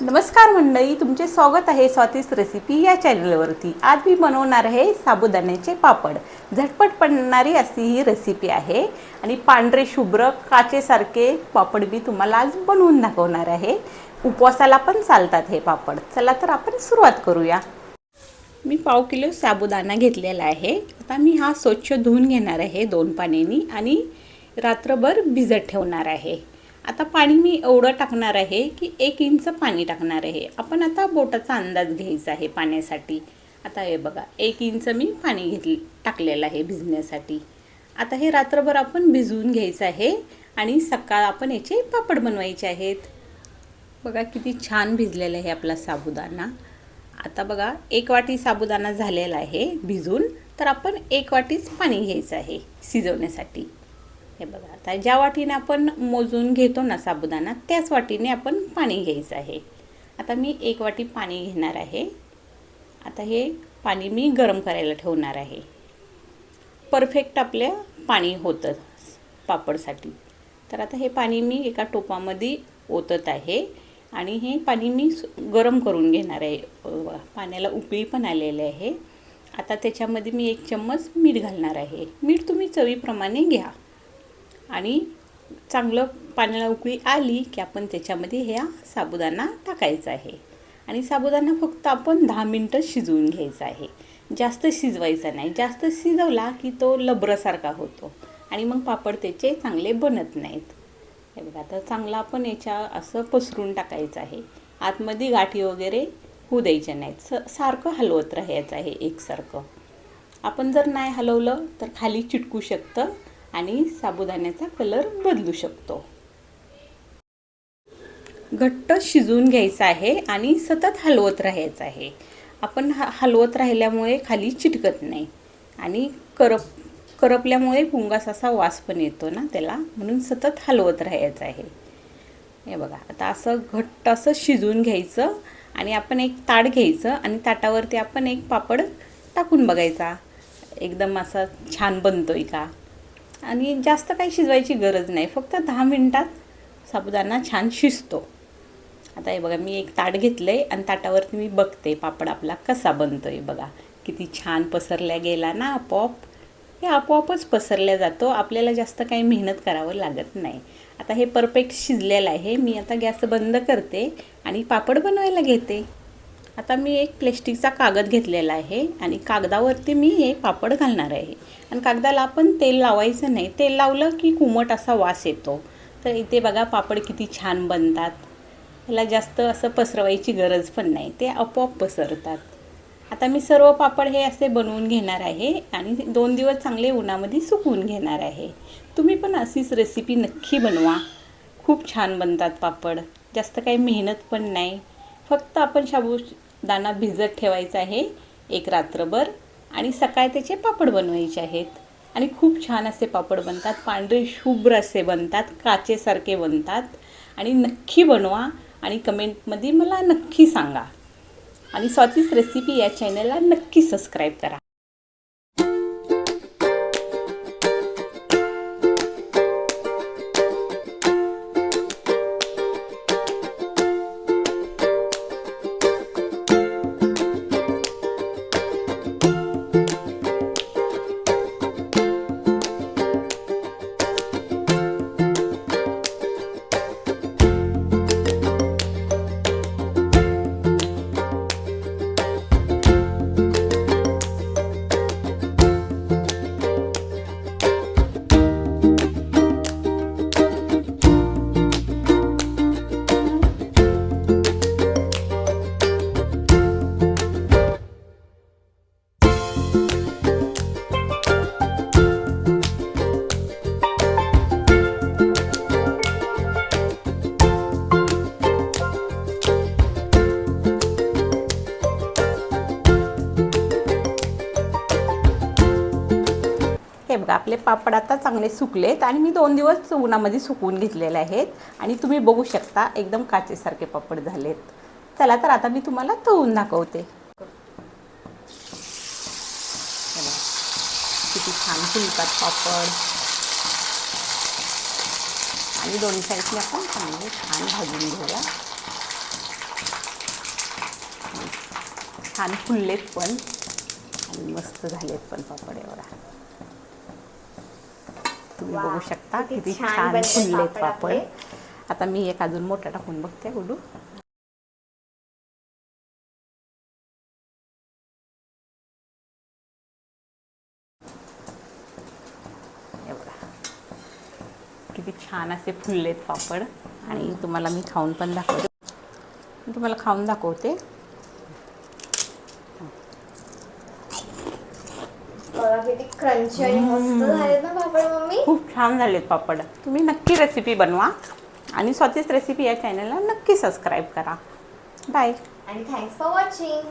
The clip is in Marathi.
नमस्कार मंडळी तुमचे स्वागत आहे स्वातीस रेसिपी या चॅनलवरती आज मी बनवणार आहे साबुदाण्याचे पापड. झटपट पडणारी अशी ही रेसिपी आहे. आणि पांढरे शुभ्र काचेसारखे पापड मी तुम्हाला आज बनवून दाखवणार आहे. उपवासाला पण चालतात हे पापड. चला तर आपण सुरुवात करूया. मी पाव किलो साबुदाणा घेतलेला आहे. आता मी हा स्वच्छ धुवून घेणार आहे दोन पाण्यानी आणि रात्रभर भिजत ठेवणार आहे. आता पाणी मी एवढं टाकणार आहे की एक इंच पाणी टाकणार आहे. आपण आता बोटाचा अंदाज घ्यायचा आहे पाण्यासाठी. आता हे बघा एक इंच मी पाणी घेतले टाकलेलं आहे भिजण्यासाठी. आता हे रात्रभर आपण भिजवून घ्यायचं आहे आणि सकाळ आपण याचे पापड बनवायचे आहेत. बघा किती छान भिजलेला आहे आपला साबुदाणा. आता बघा एक वाटी साबुदाणा झालेला आहे भिजून तर आपण एक वाटीच पाणी घ्यायचं आहे शिजवण्यासाठी. हे बघा आता ज्या वाटीने आपण मोजून घेतो ना साबुदाणा त्याच वाटीने आपण पाणी घ्यायचं आहे. आता मी एक वाटी पाणी घेणार आहे. आता हे पाणी मी गरम करायला ठेवणार आहे. परफेक्ट आपल्या पाणी होतं पापडसाठी. तर आता हे पाणी मी एका टोपामध्ये ओतत आहे आणि हे पाणी मी गरम करून घेणार आहे. पाण्याला उकळी पण आलेली आहे. आता त्याच्यामध्ये मी एक चम्मच मीठ घालणार आहे. मीठ तुम्ही चवीप्रमाणे घ्या. आणि चांगलं पाण्याला उकळी आली की आपण त्याच्यामध्ये ह्या साबुदाणा टाकायचा आहे. आणि साबुदाणा फक्त आपण दहा मिनटं शिजवून घ्यायचा आहे. जास्त शिजवायचा नाही. जास्त शिजवला की तो लबरासारखा होतो. आणि मग पापड त्याचे चांगले बनत नाहीत. हे बघा आता चांगला आपण याच्या असं पसरून टाकायचं आहे. आतमध्ये गाठी वगैरे होऊ द्यायच्या नाहीत. स सारखं हलवत राहायचं आहे एकसारखं. आपण जर नाही हलवलं तर खाली चिटकू शकतं. आणि साबुदाण्याचा कलर बदलू शकतो. घट्ट शिजवून घ्यायचं आहे आणि सतत हलवत राहायचं आहे. आपण ह हलवत राहिल्यामुळे खाली चिटकत नाही आणि करप करपल्यामुळे पुंगास असा वास पण येतो ना त्याला म्हणून सतत हलवत राहायचं आहे. हे बघा आता असं घट्ट असं शिजवून घ्यायचं आणि आपण एक ताट घ्यायचं आणि ताटावरती आपण एक पापड टाकून बघायचा. एकदम असा छान बनतोय का? आणि जास्त काही शिजवायची गरज नाही. फक्त दहा मिनटात साबुदाणा छान शिजतो. आता हे बघा मी एक ताट घेतलं आहे आणि ताटावरती मी बघते पापड आपला कसा बनतो आहे बघा. किती छान पसरल्या गेला ना आपोआप. हे आपोआपच पसरल्या जातो. आपल्याला जास्त काही मेहनत करावं लागत नाही. आता हे परफेक्ट शिजलेलं आहे. मी आता गॅस बंद करते आणि पापड बनवायला घेते. आता मी एक प्लॅस्टिकचा कागद घेतलेला आहे आणि कागदावरती मी हे पापड घालणार आहे. आणि कागदाला आपण तेल लावायचं नाही. तेल लावलं की कुमट असा वास येतो. तर इथे बघा पापड किती छान बनतात. याला जास्त असं पसरवायची गरज पण नाही. ते आपोआप पसरतात. आता मी सर्व पापड हे असे बनवून घेणार आहे आणि दोन दिवस चांगले उन्हामध्ये सुकवून घेणार आहे. तुम्ही पण अशीच रेसिपी नक्की बनवा. खूप छान बनतात पापड. जास्त काही मेहनत पण नाही. फक्त आपण शाबू दाणा भिजत ठेवायचा आहे एक रात्रभर आणि सकाळी त्याचे पापड बनवायचे आहेत. आणि खूप छान असे पापड बनतात. पांढरे शुभ्र असे बनतात. काचेसारखे बनतात. आणि नक्की बनवा आणि कमेंटमध्ये मला नक्की सांगा. आणि स्वातीच रेसिपी या चॅनलला नक्की सबस्क्राईब करा. बघा आपले पापड आता चांगले सुकलेत आणि मी दोन दिवस उन्हामध्ये सुकवून घेतलेले आहेत. आणि तुम्ही बघू शकता एकदम काचेसारखे पापड झालेत. चला तर आता मी तुम्हाला तळून दाखवते. किती छान फुलतात पापड. आणि दोन्ही साईडने आपण चांगले छान भाजून घेऊया. छान फुललेत पण. आणि मस्त झालेत पण पापड एवढा. तुम्ही बघू शकता किती छान फुललेत पापड. आता मी एक अजून मोठा टाकून बघते गुडू किती छान असे फुललेत पापड. आणि तुम्हाला मी खाऊन पण दाखवते. तुम्हाला खाऊन दाखवते. क्रंची आणि मस्त मम्मी खूप छान झालेत पापड. तुम्ही नक्की रेसिपी बनवा आणि स्वतःच रेसिपी या चॅनलला नक्की सबस्क्राईब करा. बाय आणि थँक्स फॉर वॉचिंग